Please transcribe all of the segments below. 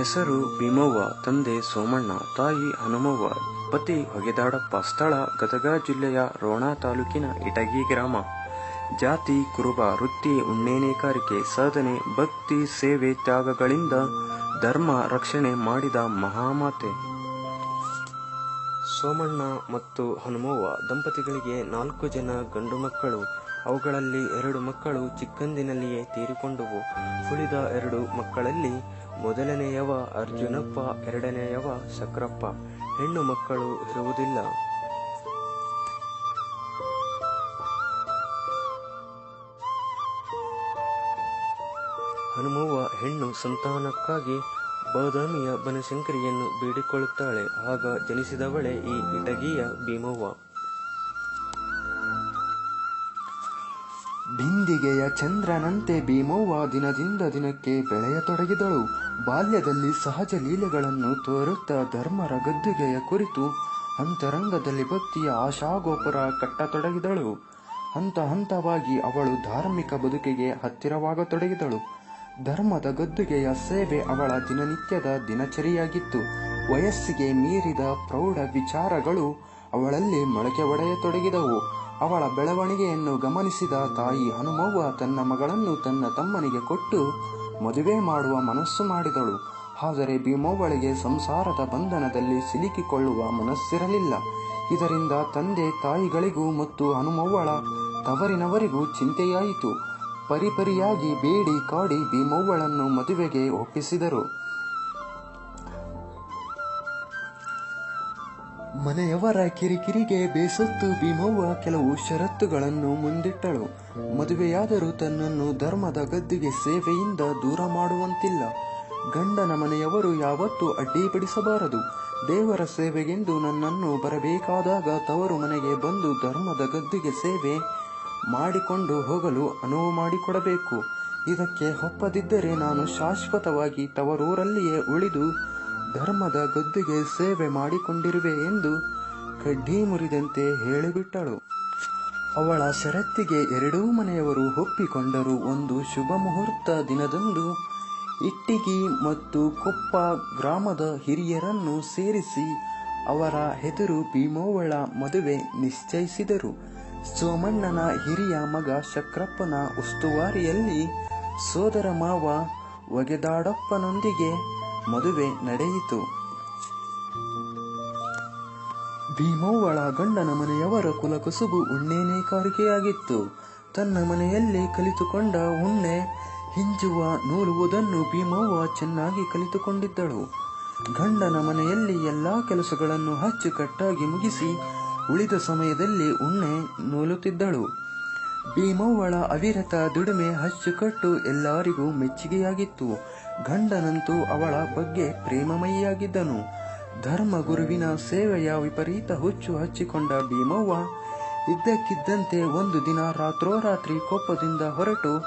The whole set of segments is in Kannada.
ಹೆಸರು ಭೀಮವ್ವ, ತಂದೆ ಸೋಮಣ್ಣ, ತಾಯಿ ಹನುಮವ್ವ, ಪತಿ ಹೊಗೆದಾಡಪ್ಪ ಸ್ಥಳ ಗದಗ ಜಿಲ್ಲೆಯ ರೋಣ ತಾಲೂಕಿನ ಇಟಗಿ ಗ್ರಾಮ. ಜಾತಿ, ಕುರುಬ, ವೃತ್ತಿ ಉಣ್ಣೇನೇಕಾರಿಕೆ ಸಾಧನೆ, ಭಕ್ತಿ, ಸೇವೆ ತ್ಯಾಗಗಳಿಂದ ಧರ್ಮ ರಕ್ಷಣೆ ಮಾಡಿದ ಮಹಾಮಾತೆ. ಸೋಮಣ್ಣ ಮತ್ತು ಹನುಮವ್ವ ದಂಪತಿಗಳಿಗೆ ನಾಲ್ಕು ಜನ ಗಂಡು ಮಕ್ಕಳು. ಅವುಗಳಲ್ಲಿ ಎರಡು ಮಕ್ಕಳು ಚಿಕ್ಕಂದಿನಲ್ಲಿಯೇ ತೀರಿಕೊಂಡವು. ಉಳಿದ ಎರಡು ಮಕ್ಕಳಲ್ಲಿ ಮೊದಲನೆಯವ ಅರ್ಜುನಪ್ಪ, ಎರಡನೆಯವ ಸಕ್ರಪ್ಪ. ಹೆಣ್ಣು ಮಕ್ಕಳು ಇರುವುದಿಲ್ಲ. ಹನುಮವ್ವ ಹೆಣ್ಣು ಸಂತಾನಕ್ಕಾಗಿ ಬಾದಾಮಿಯ ಬನಶಂಕರಿಯನ್ನು ಬೇಡಿಕೊಳ್ಳುತ್ತಾಳೆ. ಆಗ ಜನಿಸಿದವಳೆ ಈ ಇಟಗಿಯ ಭೀಮವ್ವ. ಬಿಂದಿಗೆಯ ಚಂದ್ರನಂತೆ ಭೀಮವ್ವ ದಿನದಿಂದ ದಿನಕ್ಕೆ ಬೆಳೆಯತೊಡಗಿದಳು. ಬಾಲ್ಯದಲ್ಲಿ ಸಹಜ ಲೀಲೆಗಳನ್ನು ತೋರುತ್ತಾ ಧರ್ಮರ ಗದ್ದುಗೆಯ ಕುರಿತು ಅಂತರಂಗದಲ್ಲಿ ಭಕ್ತಿಯ ಆಶಾಗೋಪುರ ಕಟ್ಟತೊಡಗಿದಳು. ಹಂತ ಹಂತವಾಗಿ ಅವಳು ಧಾರ್ಮಿಕ ಬದುಕಿಗೆ ಹತ್ತಿರವಾಗತೊಡಗಿದಳು. ಧರ್ಮದ ಗದ್ದುಗೆಯ ಸೇವೆ ಅವಳ ದಿನನಿತ್ಯದ ದಿನಚರಿಯಾಗಿತ್ತು. ವಯಸ್ಸಿಗೆ ಮೀರಿದ ಪ್ರೌಢ ವಿಚಾರಗಳು ಅವಳಲ್ಲಿ ಮೊಳಕೆ ಒಡೆಯತೊಡಗಿದವು. ಅವಳ ಬೆಳವಣಿಗೆಯನ್ನು ಗಮನಿಸಿದ ತಾಯಿ ಹನುಮವ್ವ ತನ್ನ ಮಗಳನ್ನು ತನ್ನ ತಮ್ಮನಿಗೆ ಕೊಟ್ಟು ಮದುವೆ ಮಾಡುವ ಮನಸ್ಸು ಮಾಡಿದಳು. ಆದರೆ ಭೀಮವ್ವಳಿಗೆ ಸಂಸಾರದ ಬಂಧನದಲ್ಲಿ ಸಿಲುಕಿಕೊಳ್ಳುವ ಮನಸ್ಸಿರಲಿಲ್ಲ. ಇದರಿಂದ ತಂದೆ ತಾಯಿಗಳಿಗೂ ಮತ್ತು ಹನುಮವ್ವಳ ತವರಿನವರಿಗೂ ಚಿಂತೆಯಾಯಿತು. ಪರಿಪರಿಯಾಗಿ ಬೇಡಿ ಕಾಡಿ ಭೀಮವ್ವಳನ್ನು ಮದುವೆಗೆ ಒಪ್ಪಿಸಿದರು. ಮನೆಯವರ ಕಿರಿಕಿರಿಗೆ ಬೇಸತ್ತು ಭೀಮವ್ವ ಕೆಲವು ಷರತ್ತುಗಳನ್ನು ಮುಂದಿಟ್ಟಳು. ಮದುವೆಯಾದರೂ ತನ್ನನ್ನು ಧರ್ಮದ ಗದ್ದಿಗೆ ಸೇವೆಯಿಂದ ದೂರ ಮಾಡುವಂತಿಲ್ಲ. ಗಂಡನ ಮನೆಯವರು ಯಾವತ್ತೂ ಅಡ್ಡಿಪಡಿಸಬಾರದು ದೇವರ ಸೇವೆಗೆಂದು ನನ್ನನ್ನು ಬರಬೇಕಾದಾಗ ತವರು ಮನೆಗೆ ಬಂದು ಧರ್ಮದ ಗದ್ದಿಗೆ ಸೇವೆ ಮಾಡಿಕೊಂಡು ಹೋಗಲು ಅನುವು ಮಾಡಿಕೊಡಬೇಕು. ಇದಕ್ಕೆ ಒಪ್ಪದಿದ್ದರೆ ನಾನು ಶಾಶ್ವತವಾಗಿ ತವರೂರಲ್ಲಿಯೇ ಉಳಿದು ಧರ್ಮದ ಗದ್ದುಗೆ ಸೇವೆ ಮಾಡಿಕೊಂಡಿರುವೆ ಎಂದು ಕಡ್ಡಿ ಮುರಿದಂತೆ ಹೇಳಿಬಿಟ್ಟಳು. ಅವಳ ಷರತ್ತಿಗೆ ಎರಡೂ ಮನೆಯವರು ಒಪ್ಪಿಕೊಂಡರು. ಒಂದು ಶುಭ ಮುಹೂರ್ತ ದಿನದಂದು ಇಟ್ಟಿಗಿ ಮತ್ತು ಕೊಪ್ಪ ಗ್ರಾಮದ ಹಿರಿಯರನ್ನು ಸೇರಿಸಿ ಅವರ ಹೆದರು ಭೀಮೋವಳ ಮದುವೆ ನಿಶ್ಚಯಿಸಿದರು. ಸೋಮಣ್ಣನ ಹಿರಿಯ ಮಗ ಶಕ್ರಪ್ಪನ ಉಸ್ತುವಾರಿಯಲ್ಲಿ ಸೋದರ ಮಾವ ಒಗೆದಾಡಪ್ಪನೊಂದಿಗೆ ಮದುವೆ ನಡೆಯಿತು. ಭೀಮವ್ವಳ ಗಂಡನ ಮನೆಯವರ ಕುಲಕಸುಬು ಉಣ್ಣೆ ನೇಕಾರಿಕೆಯಾಗಿತ್ತು ತನ್ನ ಮನೆಯಲ್ಲಿ ಕಲಿತುಕೊಂಡ ಉಣ್ಣೆ ಹಿಂಜುವ ನೂಲುವುದನ್ನು ಭೀಮವ್ವ ಚೆನ್ನಾಗಿ ಕಲಿತುಕೊಂಡಿದ್ದಳು. ಗಂಡನ ಮನೆಯಲ್ಲಿ ಎಲ್ಲಾ ಕೆಲಸಗಳನ್ನು ಅಚ್ಚುಕಟ್ಟಾಗಿ ಮುಗಿಸಿ ಉಳಿದ ಸಮಯದಲ್ಲಿ ಉಣ್ಣೆ ನೂಲುತ್ತಿದ್ದಳು. ಭೀಮವ್ವಳ ಅವಿರತ ದುಡಿಮೆ ಅಚ್ಚುಕಟ್ಟು ಎಲ್ಲರಿಗೂ ಮೆಚ್ಚುಗೆಯಾಗಿತ್ತು. ಗಂಡನಂತೂ ಅವಳ ಬಗ್ಗೆ ಪ್ರೇಮಮಯಿಯಾಗಿದ್ದನು. ಧರ್ಮಗುರುವಿನ ಸೇವೆಯ ವಿಪರೀತ ಹುಚ್ಚು ಹಚ್ಚಿಕೊಂಡ ಭೀಮವ್ವ ಇದ್ದಕ್ಕಿದ್ದಂತೆ ಒಂದು ದಿನ ರಾತ್ರೋರಾತ್ರಿ ಕೊಪ್ಪದಿಂದ ಹೊರಟು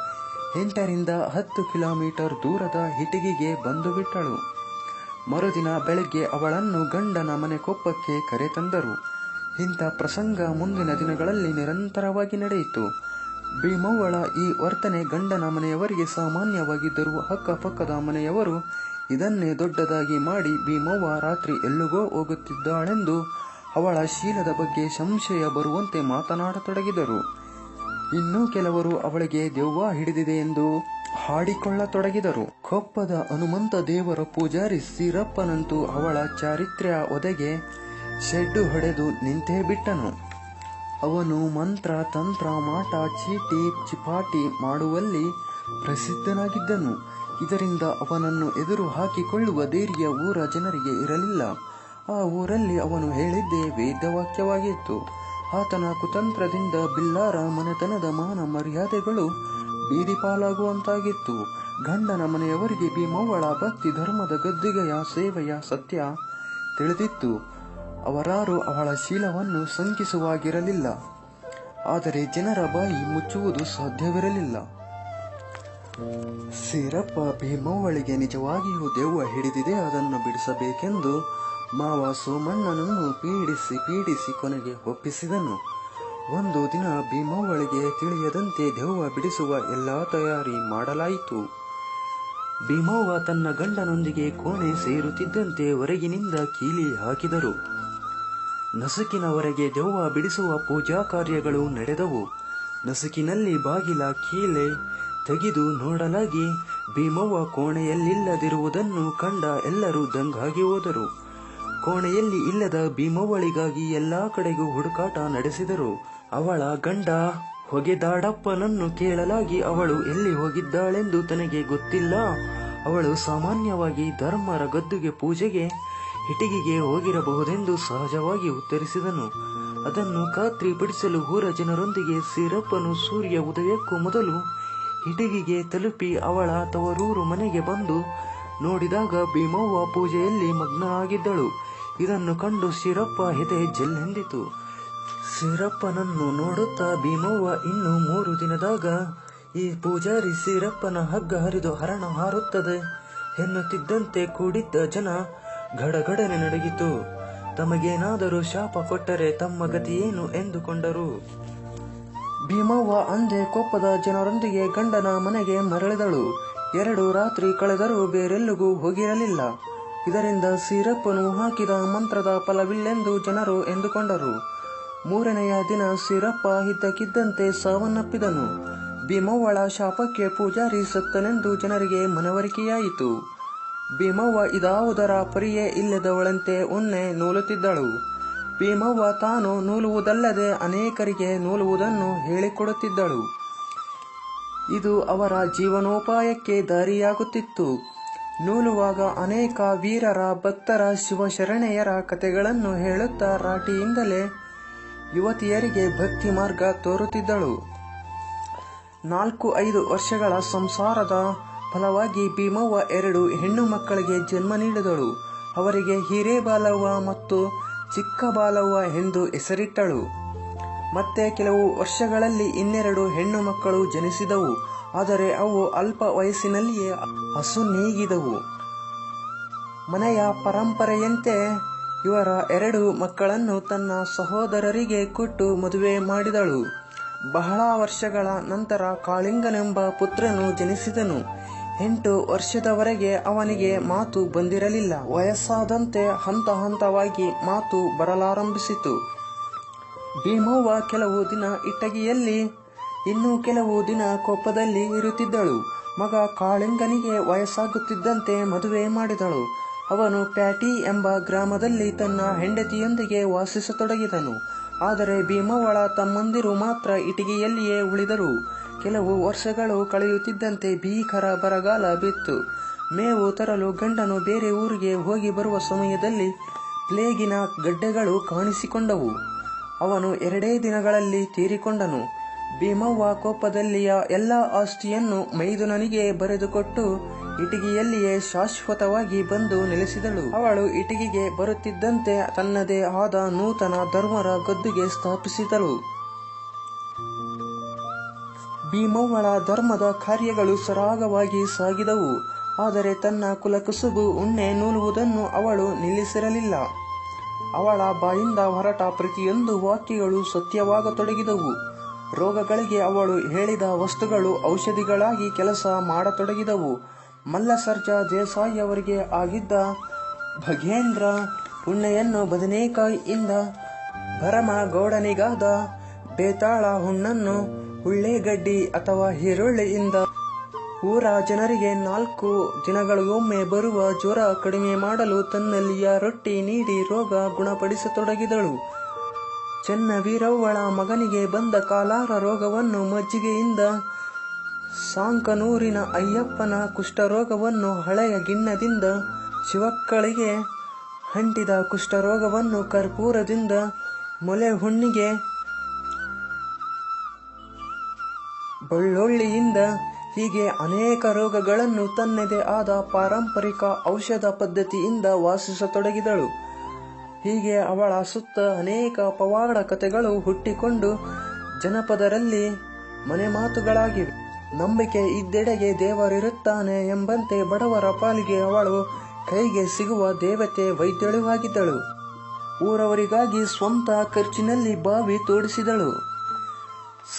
ಎಂಟರಿಂದ ಹತ್ತು ಕಿಲೋಮೀಟರ್ ದೂರದ ಹಿಟಿಗಿಗೆ ಬಂದು ಬಿಟ್ಟಳು. ಮರುದಿನ ಬೆಳಗ್ಗೆ ಅವಳನ್ನು ಗಂಡನ ಮನೆ ಕೊಪ್ಪಕ್ಕೆ ಕರೆತಂದರು. ಇಂಥ ಪ್ರಸಂಗ ಮುಂದಿನ ದಿನಗಳಲ್ಲಿ ನಿರಂತರವಾಗಿ ನಡೆಯಿತು. ಭೀಮವ್ವಳ ಈ ವರ್ತನೆ ಗಂಡನ ಮನೆಯವರಿಗೆ ಸಾಮಾನ್ಯವಾಗಿದ್ದರೂ ಅಕ್ಕಪಕ್ಕದ ಮನೆಯವರು ಇದನ್ನೇ ದೊಡ್ಡದಾಗಿ ಮಾಡಿ ಭೀಮವ್ವ ರಾತ್ರಿ ಎಲ್ಲಿಗೋ ಹೋಗುತ್ತಿದ್ದಾಳೆಂದು ಅವಳ ಶೀಲದ ಬಗ್ಗೆ ಸಂಶಯ ಬರುವಂತೆ ಮಾತನಾಡತೊಡಗಿದರು. ಇನ್ನೂ ಕೆಲವರು ಅವಳಿಗೆ ದೆವ್ವ ಹಿಡಿದಿದೆ ಎಂದು ಹಾಡಿಕೊಳ್ಳತೊಡಗಿದರು. ಕೊಪ್ಪದ ಹನುಮಂತ ದೇವರ ಪೂಜಾರಿ ಸೀರಪ್ಪನಂತೂ ಅವಳ ಚಾರಿತ್ರ್ಯ ಒದೆಗೆ ಶೆಡ್ಡು ಹೊಡೆದು ನಿಂತೇ ಬಿಟ್ಟನು. ಅವನು ಮಂತ್ರ, ತಂತ್ರ, ಮಾಟ, ಚೀಟಿ, ಚಿಪಾಟಿ ಮಾಡುವಲ್ಲಿ ಪ್ರಸಿದ್ಧನಾಗಿದ್ದನು. ಇದರಿಂದ ಅವನನ್ನು ಎದುರು ಹಾಕಿಕೊಳ್ಳುವ ಧೈರ್ಯ ಊರ ಜನರಿಗೆ ಇರಲಿಲ್ಲ. ಆ ಊರಲ್ಲಿ ಅವನು ಹೇಳಿದ್ದೇ ವೇದವಾಕ್ಯವಾಗಿತ್ತು. ಆತನ ಕುತಂತ್ರದಿಂದ ಬಿಲ್ಲಾರ ಮನೆತನದ ಮಾನ ಮರ್ಯಾದೆಗಳು ಬೀದಿ ಪಾಲಾಗುವಂತಾಗಿತ್ತು ಗಂಡನ ಮನೆಯವರಿಗೆ ಭೀಮವ್ವಳ ಭಕ್ತಿ ಧರ್ಮದ ಗದ್ದುಗೆಯ ಸೇವೆಯ ಸತ್ಯ ತಿಳಿದಿತ್ತು. ಅವರಾರು ಅವಳ ಶೀಲವನ್ನು ಶಂಕಿಸುವಾಗಿರಲಿಲ್ಲ ಆದರೆ ಜನರ ಬಾಯಿ ಮುಚ್ಚುವುದು ಸಾಧ್ಯವಿರಲಿಲ್ಲ. ಸಿರಪ್ಪ ಭೀಮವ್ವಳಿಗೆ ನಿಜವಾಗಿಯೂ ದೆವ್ವ ಹಿಡಿದಿದೆ, ಅದನ್ನು ಬಿಡಿಸಬೇಕೆಂದು ಮಾವ ಸೋಮಣ್ಣನನ್ನು ಪೀಡಿಸಿ ಪೀಡಿಸಿ ಕೊನೆಗೆ ಒಪ್ಪಿಸಿದನು. ಒಂದು ದಿನ ಭೀಮವ್ವಳಿಗೆ ತಿಳಿಯದಂತೆ ದೆವ್ವ ಬಿಡಿಸುವ ಎಲ್ಲಾ ತಯಾರಿ ಮಾಡಲಾಯಿತು. ಭೀಮವ್ವ ತನ್ನ ಗಂಡನೊಂದಿಗೆ ಕೋಣೆ ಸೇರುತ್ತಿದ್ದಂತೆ ಹೊರಗಿನಿಂದ ಕೀಲಿ ಹಾಕಿದರು. ನಸುಕಿನವರೆಗೆ ದೆವ್ವ ಬಿಡಿಸುವ ಪೂಜಾ ಕಾರ್ಯಗಳು ನಡೆದವು. ನಸುಕಿನಲ್ಲಿ ಬಾಗಿಲ ಕೀಲೆ ತೆಗೆದು ನೋಡಲಾಗಿ ಭೀಮವ್ವ ಕೋಣೆಯಲ್ಲಿಲ್ಲದಿರುವುದನ್ನು ಕಂಡ ಎಲ್ಲರೂ ದಂಗಾಗಿ ಹೋದರು. ಕೋಣೆಯಲ್ಲಿ ಇಲ್ಲದ ಭೀಮವ್ವಳಿಗಾಗಿ ಎಲ್ಲಾ ಕಡೆಗೂ ಹುಡುಕಾಟ ನಡೆಸಿದರು. ಅವಳ ಗಂಡ ಹೊಗೆದಾಡಪ್ಪನನ್ನು ಕೇಳಲಾಗಿ ಅವಳು ಎಲ್ಲಿ ಹೋಗಿದ್ದಾಳೆಂದು ತನಗೆ ಗೊತ್ತಿಲ್ಲ. ಅವಳು ಸಾಮಾನ್ಯವಾಗಿ ಧರ್ಮರ ಗದ್ದುಗೆ ಪೂಜೆಗೆ ಇಟಗಿಗೆ ಹೋಗಿರಬಹುದೆಂದು ಸಹಜವಾಗಿ ಉತ್ತರಿಸಿದನು. ಅದನ್ನು ಖಾತ್ರಿಪಡಿಸಲು ಊರ ಜನರೊಂದಿಗೆ ಸಿರಪ್ಪನು ಸೂರ್ಯ ಉದಯಕ್ಕೂ ಮೊದಲು ಇಟಗಿಗೆ ತಲುಪಿ ಅವಳ ತವರೂರು ಮನೆಗೆ ಬಂದು ನೋಡಿದಾಗ ಭೀಮವ್ವ ಪೂಜೆಯಲ್ಲಿ ಮಗ್ನನಾಗಿದ್ದಳು ಇದನ್ನು ಕಂಡು ಶಿರಪ್ಪ ಹೆದೆ ಜಲ್ಲೆಂದಿತು ಸಿರಪ್ಪನನ್ನು ನೋಡುತ್ತಾ ಭೀಮವ್ವ ಇನ್ನು ಮೂರು ದಿನದಾಗ ಈ ಪೂಜಾರಿ ಸಿರಪ್ಪನ ಹಗ್ಗ ಹರಿದು ಹರಣ ಹಾರುತ್ತದೆ. ಎನ್ನುತ್ತಿದ್ದಂತೆ ಕೂಡಿದ್ದ ಜನ ಗಡಗಡನೆ ನಡಗಿತು ತಮಗೇನಾದರೂ ಶಾಪ ಕೊಟ್ಟರೆ ತಮ್ಮ ಗತಿಯೇನು ಎಂದುಕೊಂಡರು. ಭೀಮವ್ವ ಅಂದೆ ಕೊಪ್ಪದ ಜನರೊಂದಿಗೆ ಗಂಡನ ಮನೆಗೆ ಮರಳಿದಳು. ಎರಡು ರಾತ್ರಿ ಕಳೆದರೂ ಬೇರೆಲ್ಲಿಗೂ ಹೋಗಿರಲಿಲ್ಲ. ಇದರಿಂದ ಸೀರಪ್ಪನು ಹಾಕಿದ ಮಂತ್ರದ ಫಲವಿಲ್ಲೆಂದು ಜನರು ಎಂದುಕೊಂಡರು. ಮೂರನೆಯ ದಿನ ಸೀರಪ್ಪ ಇದ್ದಕ್ಕಿದ್ದಂತೆ ಸಾವನ್ನಪ್ಪಿದನು. ಭೀಮವ್ವಳ ಶಾಪಕ್ಕೆ ಪೂಜಾರಿ ಸತ್ತನೆಂದು ಜನರಿಗೆ ಮನವರಿಕೆಯಾಯಿತು. ಭೀಮವ್ವ ಇದಾವುದರ ಪರಿಯೇ ಇಲ್ಲದವಳಂತೆ ಉನ್ನೆ ನೂಲುತ್ತಿದ್ದಳು. ಭೀಮವ್ವ ತಾನು ನೂಲುವುದಲ್ಲದೆ ಅನೇಕರಿಗೆ ನೂಲುವುದನ್ನು ಹೇಳಿಕೊಡುತ್ತಿದ್ದಳು. ಇದು ಅವರ ಜೀವನೋಪಾಯಕ್ಕೆ ದಾರಿಯಾಗುತ್ತಿತ್ತು. ನೂಲುವಾಗ ಅನೇಕ ವೀರರ ಭಕ್ತರ ಶಿವಶರಣೆಯರ ಕಥೆಗಳನ್ನು ಹೇಳುತ್ತಾ ರಾಟಿಯಿಂದಲೇ ಯುವತಿಯರಿಗೆ ಭಕ್ತಿ ಮಾರ್ಗ ತೋರುತ್ತಿದ್ದಳು. ನಾಲ್ಕು ಐದು ವರ್ಷಗಳ ಸಂಸಾರದ ಫಲವಾಗಿ ಭೀಮವ್ವ ಎರಡು ಹೆಣ್ಣು ಮಕ್ಕಳಿಗೆ ಜನ್ಮ ನೀಡಿದಳು. ಅವರಿಗೆ ಹಿರೇಬಾಲವ್ವ ಮತ್ತು ಚಿಕ್ಕ ಬಾಲವ್ವ ಎಂದು ಹೆಸರಿಟ್ಟಳು. ಮತ್ತೆ ಕೆಲವು ವರ್ಷಗಳಲ್ಲಿ ಇನ್ನೆರಡು ಹೆಣ್ಣು ಮಕ್ಕಳು ಜನಿಸಿದವು. ಆದರೆ ಅವು ಅಲ್ಪ ವಯಸ್ಸಿನಲ್ಲಿಯೇ ಹಸು ನೀಗಿದವು. ಮನೆಯ ಪರಂಪರೆಯಂತೆ ಇವರ ಎರಡು ಮಕ್ಕಳನ್ನು ತನ್ನ ಸಹೋದರರಿಗೆ ಕೊಟ್ಟು ಮದುವೆ ಮಾಡಿದಳು. ಬಹಳ ವರ್ಷಗಳ ನಂತರ ಕಾಳಿಂಗನೆಂಬ ಪುತ್ರನು ಜನಿಸಿದನು. ಎಂಟು ವರ್ಷದವರೆಗೆ ಅವನಿಗೆ ಮಾತು ಬಂದಿರಲಿಲ್ಲ. ವಯಸ್ಸಾದಂತೆ ಹಂತ ಹಂತವಾಗಿ ಮಾತು ಬರಲಾರಂಭಿಸಿತು. ಭೀಮವ್ವ ಕೆಲವು ದಿನ ಇಟ್ಟಗಿಯಲ್ಲಿ, ಇನ್ನು ಕೆಲವು ದಿನ ಕೊಪ್ಪದಲ್ಲಿ ಇರುತ್ತಿದ್ದಳು. ಮಗ ಕಾಳಿಂಗನಿಗೆ ವಯಸ್ಸಾಗುತ್ತಿದ್ದಂತೆ ಮದುವೆ ಮಾಡಿದಳು. ಅವನು ಪ್ಯಾಟಿ ಎಂಬ ಗ್ರಾಮದಲ್ಲಿ ತನ್ನ ಹೆಂಡತಿಯೊಂದಿಗೆ ವಾಸಿಸತೊಡಗಿದನು. ಆದರೆ ಭೀಮವ್ವಳ ತಮ್ಮಂದಿರು ಮಾತ್ರ ಇಟಗಿಯಲ್ಲಿಯೇ ಉಳಿದರು. ಕೆಲವು ವರ್ಷಗಳು ಕಳೆಯುತ್ತಿದ್ದಂತೆ ಭೀಕರ ಬರಗಾಲ ಬಿತ್ತು. ಮೇವು ತರಲು ಗಂಡನು ಬೇರೆ ಊರಿಗೆ ಹೋಗಿ ಬರುವ ಸಮಯದಲ್ಲಿ ಪ್ಲೇಗಿನ ಗಡ್ಡೆಗಳು ಕಾಣಿಸಿಕೊಂಡವು. ಅವನು ಎರಡೇ ದಿನಗಳಲ್ಲಿ ತೀರಿಕೊಂಡನು. ಭೀಮವ್ವ ಕೋಪದಲ್ಲಿಯ ಎಲ್ಲ ಆಸ್ತಿಯನ್ನು ಮೈದುನನಿಗೆ ಬರೆದುಕೊಟ್ಟು ಇಟಗಿಯಲ್ಲಿಯೇ ಶಾಶ್ವತವಾಗಿ ಬಂದು ನೆಲೆಸಿದಳು. ಅವಳು ಇಟಗಿಗೆ ಬರುತ್ತಿದ್ದಂತೆ ತನ್ನದೇ ಆದ ನೂತನ ಧರ್ಮರ ಗದ್ದುಗೆ ಸ್ಥಾಪಿಸಿದಳು. ಭೀಮವ್ವಳ ಧರ್ಮದ ಕಾರ್ಯಗಳು ಸರಾಗವಾಗಿ ಸಾಗಿದವು. ಆದರೆ ತನ್ನ ಕುಲಕುಸುಬು ಉಣ್ಣೆ ನೂಲುವುದನ್ನು ಅವಳು ನಿಲ್ಲಿಸಿರಲಿಲ್ಲ. ಅವಳ ಬಾಯಿಂದ ಹೊರಟ ಪ್ರತಿಯೊಂದು ವಾಕ್ಯಗಳು ಸತ್ಯವಾಗತೊಡಗಿದವು. ರೋಗಗಳಿಗೆ ಅವಳು ಹೇಳಿದ ವಸ್ತುಗಳು ಔಷಧಿಗಳಾಗಿ ಕೆಲಸ ಮಾಡತೊಡಗಿದವು. ಮಲ್ಲಸರ್ಜ ದೇಸಾಯಿ ಅವರಿಗೆ ಆಗಿದ್ದ ಭಗೇಂದ್ರ ಉಣ್ಣೆಯನ್ನು ಬದನೇಕಾಯಿಯಿಂದ ಭರಮ ಗೌಡನಿಗಾದ ಬೇತಾಳ ಹುಣ್ಣನ್ನು ಉಳ್ಳೆಗಡ್ಡಿ ಅಥವಾ ಈರುಳ್ಳಿಯಿಂದ ಊರ ಜನರಿಗೆ ನಾಲ್ಕು ದಿನಗಳಿಗೊಮ್ಮೆ ಬರುವ ಜ್ವರ ಕಡಿಮೆ ಮಾಡಲು ತನ್ನಲ್ಲಿಯ ರೊಟ್ಟಿ ನೀಡಿ ರೋಗ ಗುಣಪಡಿಸತೊಡಗಿದಳು. ಚೆನ್ನವೀರವ್ವಳ ಮಗನಿಗೆ ಬಂದ ಕಾಲಾರ ರೋಗವನ್ನು ಮಜ್ಜಿಗೆಯಿಂದ ಸಾಂಕನೂರಿನ ಅಯ್ಯಪ್ಪನ ಕುಷ್ಠರೋಗವನ್ನು ಹಳೆಯ ಗಿಣ್ಣದಿಂದ ಶಿವಕ್ಕಳಿಗೆ ಹಂಟಿದ ಕುಷ್ಠರೋಗವನ್ನು ಕರ್ಪೂರದಿಂದ ಮೊಲೆ ಹುಣ್ಣಿಗೆ ಬೆಳ್ಳುಳ್ಳಿಯಿಂದ ಹೀಗೆ ಅನೇಕ ರೋಗಗಳನ್ನು ತನ್ನದೇ ಆದ ಪಾರಂಪರಿಕ ಔಷಧ ಪದ್ಧತಿಯಿಂದ ವಾಸಿಸತೊಡಗಿದಳು. ಹೀಗೆ ಅವಳ ಸುತ್ತ ಅನೇಕ ಪವಾಡ ಕಥೆಗಳು ಹುಟ್ಟಿಕೊಂಡು ಜನಪದರಲ್ಲಿ ಮನೆ ಮಾತುಗಳಾಗಿವೆ. ನಂಬಿಕೆ ಇದ್ದೆಡೆಗೆ ದೇವರಿರುತ್ತಾನೆ ಎಂಬಂತೆ ಬಡವರ ಪಾಲಿಗೆ ಅವಳು ಕೈಗೆ ಸಿಗುವ ದೇವತೆ ವೈದ್ಯಳು ಆಗಿದ್ದಳು. ಊರವರಿಗಾಗಿ ಸ್ವಂತ ಖರ್ಚಿನಲ್ಲಿ ಬಾವಿ ತೋಡಿಸಿದಳು.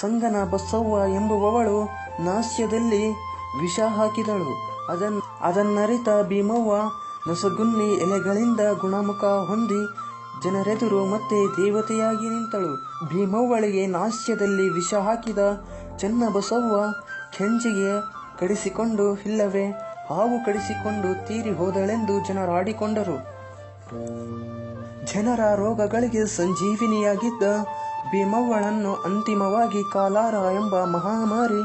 ಸಂಗನ ಬಸವ್ವ ಎಂಬುವವಳು ನಾಸ್ಯದಲ್ಲಿ ವಿಷ ಹಾಕಿದಳು. ಅದನ್ನು ಅದನ್ನರಿತ ಭೀಮವ್ವ ನಸಗುನ್ನಿ ಎಲೆಗಳಿಂದ ಗುಣಮುಖ ಹೊಂದಿ ಜನರೆದುರು ಮತ್ತೆ ದೇವತೆಯಾಗಿ ನಿಂತಳು. ಭೀಮವ್ವಳಿಗೆ ನಾಸ್ಯದಲ್ಲಿ ವಿಷ ಹಾಕಿದ ಚೆನ್ನಬಸವ್ವ ಕೆಂಜಿಗೆ ಕಡಿಸಿಕೊಂಡು ಇಲ್ಲವೇ? ಹಾವು ಕಡಿಸಿಕೊಂಡು ತೀರಿ ಹೋದಳೆಂದು ಜನರಾಡಿಕೊಂಡರು. ಜನರ ರೋಗಗಳಿಗೆ ಸಂಜೀವಿನಿಯಾಗಿದ್ದ ಭೀಮವ್ವಳನ್ನು ಅಂತಿಮವಾಗಿ ಕಾಲಾರ ಎಂಬ ಮಹಾಮಾರಿ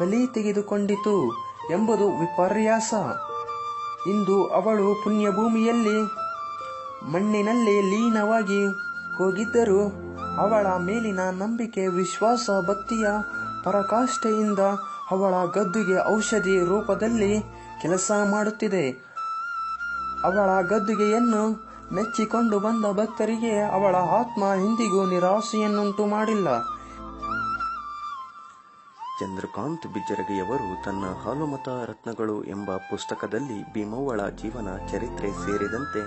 ಬಲಿ ತೆಗೆದುಕೊಂಡಿತು ಎಂಬುದು ವಿಪರ್ಯಾಸ. ಇಂದು ಅವಳು ಪುಣ್ಯಭೂಮಿಯಲ್ಲಿ ಮಣ್ಣಿನಲ್ಲಿ ಲೀನವಾಗಿ ಹೋಗಿದ್ದರೂ ಅವಳ ಮೇಲಿನ ನಂಬಿಕೆ, ವಿಶ್ವಾಸ, ಭಕ್ತಿಯ ಪರಕಾಷ್ಠೆಯಿಂದ ಅವಳ ಗದ್ದುಗೆ ಔಷಧಿ ರೂಪದಲ್ಲಿ ಕೆಲಸ ಮಾಡುತ್ತಿದೆ. ಅವಳ ಗದ್ದುಗೆಯನ್ನು ಮೆಚ್ಚಿಕೊಂಡು ಬಂದ ಭಕ್ತರಿಗೆ ಅವಳ ಆತ್ಮ ಎಂದಿಗೂ ನಿರಾಸೆಯನ್ನುಂಟು ಮಾಡಿಲ್ಲ. ಚಂದ್ರಕಾಂತ್ ಬಿಜ್ಜರಗಿಯವರು ತನ್ನ ಹಾಲುಮತ ರತ್ನಗಳು ಎಂಬ ಪುಸ್ತಕದಲ್ಲಿ ಭೀಮವ್ವಳ ಜೀವನ ಚರಿತ್ರೆ ಸೇರಿದಂತೆ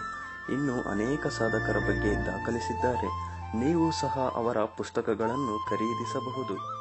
ಇನ್ನೂ ಅನೇಕ ಸಾಧಕರ ಬಗ್ಗೆ ದಾಖಲಿಸಿದ್ದಾರೆ. ನೀವು ಸಹ ಅವರ ಪುಸ್ತಕಗಳನ್ನು ಖರೀದಿಸಬಹುದು.